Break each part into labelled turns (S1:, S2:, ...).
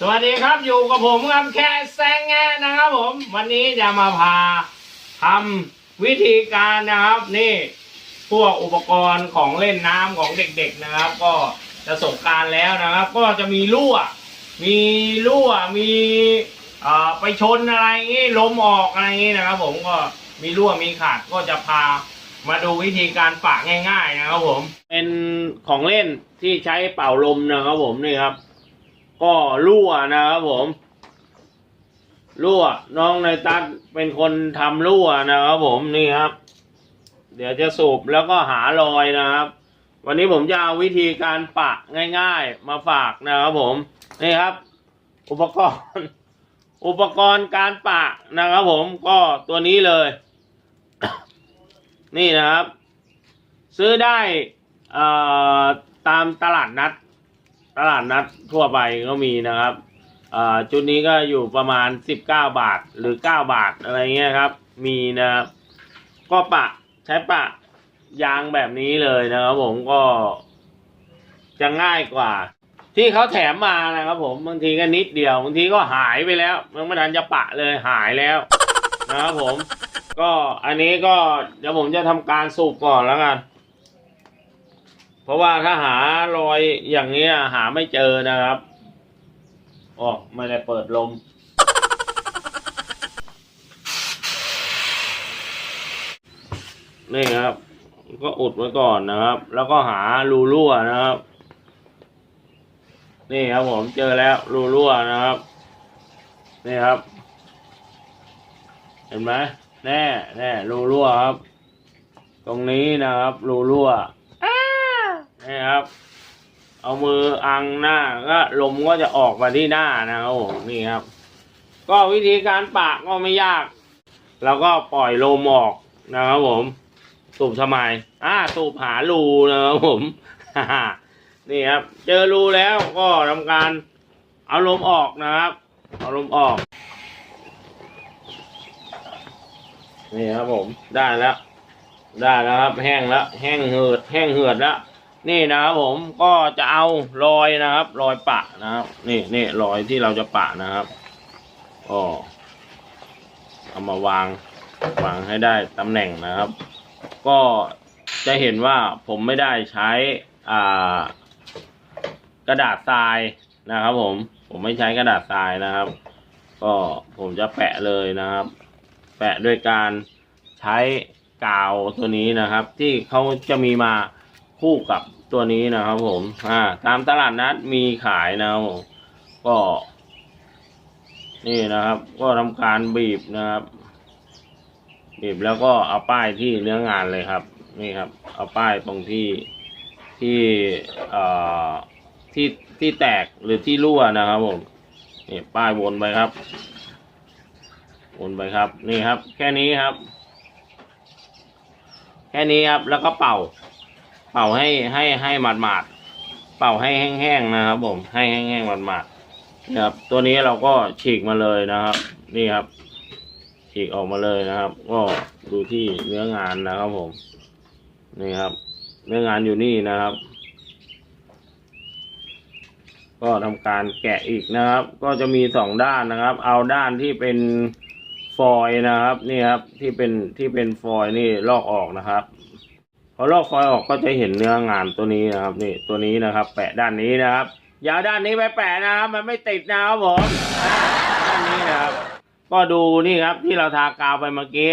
S1: สวัสดีครับอยู่กับผมครับแค่แซงแงนะครับผม วันนี้จะมาพาทำวิธีการนะครับ นี่พวกอุปกรณ์ของเล่นน้ำของเด็กๆนะครับ ก็จะสงการแล้วนะครับ ก็จะมีรั่ว มีรั่วมีไปชนอะไรงี้ลมออกอะไรงี้นะครับ ผมก็มีรั่วมีขาดก็จะพามาดูวิธีการปะง่าย ๆ นะครับผม เป็นของเล่นที่ใช้เป่าลมนะครับผมนี่ครับ ก็รั่วนะครับผม รั่ว น้องในตัดเป็นคนทำรั่วนะครับผมนี่ครับ เดี๋ยวจะสูบแล้วก็หารอยนะครับ วันนี้ผมจะเอาวิธีการปะง่าย ๆ มาฝากนะครับผมนี่ครับ อุปกรณ์อุปกรณ์การปะนะครับผมก็ตัวนี้เลย นี่นะครับ ซื้อได้ตามตลาดนัด ตลาดนัดทั่วไปก็มีนะครับอ่าจุดนี้ก็อยู่ประมาณ 19 บาทหรือ 9 บาทอะไรเงี้ยครับ มีนะครับก็ปะใช้ปะยางแบบนี้เลยนะครับผมก็จะง่ายกว่า ที่เขาแถมมานะครับผมบางทีก็นิดเดียวบางทีก็หายไปแล้วมันไม่ทันจะปะเลยหายแล้วนะครับผม ก็อันนี้ก็เดี๋ยวผมจะทำการสูบก่อนแล้วกัน เพราะว่าถ้าหารอยอย่างเงี้ยหาไม่เจอนะครับอ๋อไม่ได้เปิดลม นี่ครับ ก็อุดไว้ก่อนนะครับ แล้วก็หารูรั่วนะครับ นี่ครับผมเจอแล้วรูรั่วนะครับ นี่ครับ เห็นไหมแน่แน่รูรั่วครับ ตรงนี้นะครับรูรั่ว นี่ครับ เอามืออังหน้าก็ลมก็จะออกมาที่หน้านะครับผมนี่ครับ ก็วิธีการปะก็ไม่ยากเราก็ปล่อยลมออกนะครับผม สูบทำไมอ่าสูบหารูนะครับผมนี่ครับ เจอรูแล้วก็ทำการเอาลมออกนะครับ เอาลมออกนี่ครับผมได้แล้ว ได้แล้วครับ แห้งแล้ว แห้งเหือด แห้งเหือดแล้ว นี่นะครับผมก็จะเอารอยนะครับ รอยปะนะครับนี่นี่รอยที่เราจะปะนะครับก็เอามาวางวางให้ได้ตำแหน่งนะครับ ก็จะเห็นว่าผมไม่ได้ใช้อ่ากระดาษทรายนะครับผมผมไม่ใช้กระดาษทรายนะครับ ก็ผมจะแปะเลยนะครับ แปะด้วยการใช้กาวตัวนี้นะครับ ที่เขาจะมีมา คู่กับตัวนี้นะครับผม อ่า ตามตลาดนัดมีขายนะครับผมก็ นี่นะครับ ก็ทำการบีบนะครับ บีบแล้วก็เอาป้ายที่เนื้องานเลยครับ นี่ครับ เอาป้ายตรงที่ที่เอ่อที่ที่แตกหรือที่รั่วนะครับผมนี่ป้ายวนไปครับ วนไปครับ นี่ครับ แค่นี้ครับ แค่นี้ครับแล้วก็เป่า เป่าให้ให้ให้หมาดหมาดๆเป่าให้แห้งๆนะครับ ผมให้แห้งๆหมาดหมาดๆนะครับ ตัวนี้เราก็ฉีกมาเลยนะครับ นี่ครับ ฉีกออกมาเลยนะครับ ก็ดูที่เนื้องานนะครับ ผม นี่ครับ เนื้องานอยู่นี่นะครับ ก็ทำการแกะอีกนะครับ ก็จะมีสองด้านนะครับ เอาด้านที่เป็นฟอยนะครับ นี่ครับที่เป็นที่เป็นฟอยนี่ลอกออกนะครับ พอลอกฟอยล์ออกก็จะเห็นเนื้องานตัวนี้นะครับนี่ตัวนี้นะครับ แปะด้านนี้นะครับอย่าด้านนี้ไปแปะนะครับ มันไม่ติดนะครับผมด้านนี้นะครับ ก็ดูนี่ครับ ที่เราทากาวไปเมื่อกี้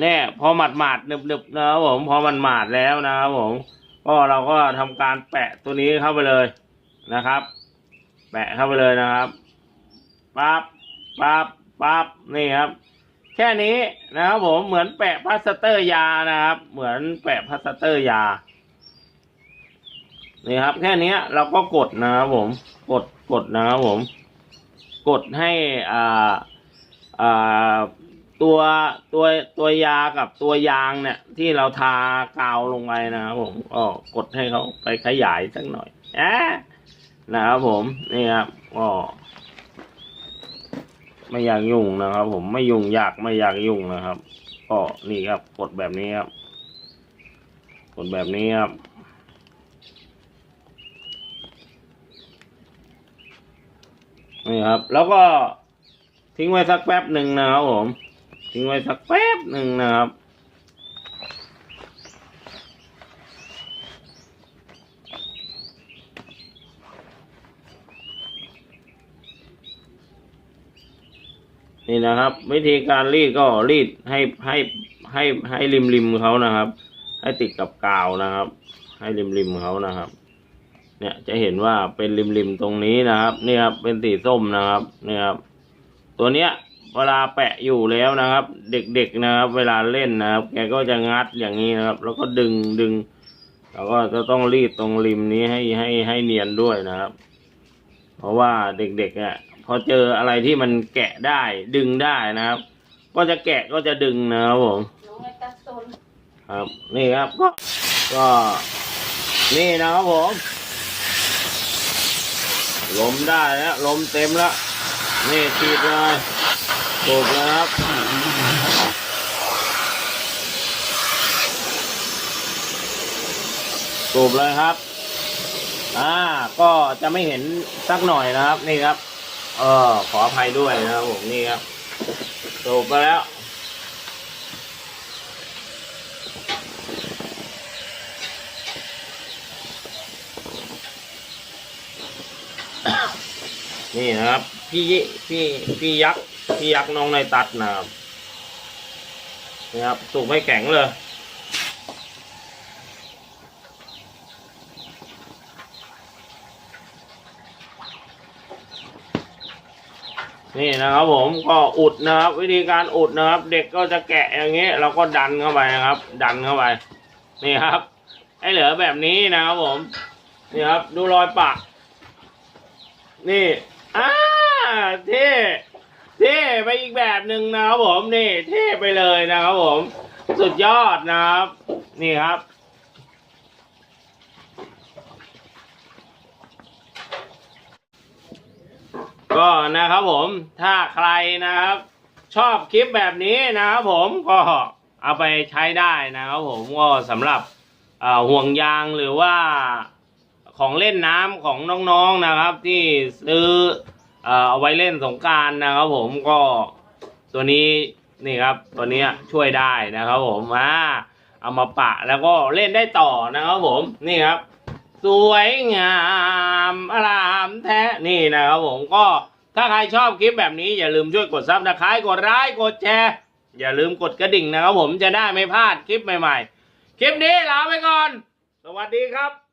S1: เนี่ยพอหมาดหมาดๆหนึบหนึบๆนะครับผมพอมันหมาดแล้วนะครับผมก็เราก็ทำการแปะตัวนี้เข้าไปเลยนะครับ แปะเข้าไปเลยนะครับปั๊บปั๊บปั๊บนี่ครับ แค่นี้นะครับผมเหมือนแปะพลาสเตอร์ยานะครับ เหมือนแปะพลาสเตอร์ยานี่ครับ แค่นี้เราก็กดนะครับผม กดกดนะครับผม กดให้อ่าอ่าตัวตัวตัวยากับตัวยางเนี่ย ที่เราทากาวลงไปนะครับผมก็กดให้เขาไปขยายสักหน่อยอะนะครับผมนี่ครับก็ ไม่อยากยุ่งนะครับ ผมไม่ยุ่งยากไม่อยากยุ่งนะครับ ก็นี่ครับกดแบบนี้ครับกดแบบนี้ครับนี่ครับ แล้วก็ทิ้งไว้สักแป๊บหนึ่งนะครับผม ทิ้งไว้สักแป๊บหนึ่งนะครับ นี่นะครับ วิธีการรีดก็รีดให้ให้ให้ให้ริมริมเขานะครับ ให้ติดกับกาวนะครับ ให้ริมริมเขานะครับ เนี่ยจะเห็นว่าเป็นริมริมตรงนี้นะครับนี่ครับเป็นสีส้มนะครับนี่ครับตัวเนี้ยเวลาแปะอยู่แล้วนะครับ เด็กๆนะครับ เวลาเล่นนะครับ แกก็จะงัดอย่างนี้นะครับ แล้วก็ดึงดึงแล้วก็จะต้องรีดตรงริมนี้ให้ให้ให้เนียนด้วยนะครับ เพราะว่าเด็กๆอะ พอเจออะไรที่มันแกะได้ดึงได้นะครับ ก็จะแกะก็จะดึงนะครับผมครับนี่ครับก็ก็ นี่นะครับผมลมได้แล้วลมเต็มแล้วนี่ฉีดเลยถูกเลยครับสูบเลยครับ อ่าก็จะไม่เห็นสักหน่อยนะครับ นี่ครับ เออ ขออภัยด้วยนะครับผมนี่ครับสูบไปแล้วนี่นะครับ พี่ยิพี่พี่ยักษ์พี่ยักษ์น้องในตัดนะครับนี่ครับสูบให้แข็งเลย นี่นะครับผมก็อุดนะครับ วิธีการอุดนะครับ เด็กก็จะแกะอย่างเงี้ยเราก็ดันเข้าไปนะครับ ดันเข้าไป นี่ครับ ให้เหลือแบบนี้นะครับผมนี่ครับ ดูรอยปะนี่อ่าเท่เท่ไปอีกแบบหนึ่งนะครับผมนี่เท่ไปเลยนะครับผม สุดยอดนะครับ นี่ครับ ก็นะครับผมถ้าใครนะครับ ชอบคลิปแบบนี้นะครับผมก็เอาไปใช้ได้นะครับผมก็สำหรับห่วงยางหรือว่าของเล่นน้ำของน้องๆนะครับ ที่ซื้อเอาไว้เล่นสงการนะครับผมก็ตัวนี้นี่ครับตัวนี้ช่วยได้นะครับผมอ่าเอามาปะแล้วก็เล่นได้ต่อนะครับผมนี่ครับ สวยงาม นี่นะครับผมก็ถ้าใครชอบคลิปแบบนี้อย่าลืมช่วยกดซับสไครต์กดไลค์กดแชร์อย่าลืมกดกระดิ่งนะครับผมจะได้ไม่พลาดคลิปใหม่ ๆ คลิปนี้ลาไปก่อน สวัสดีครับ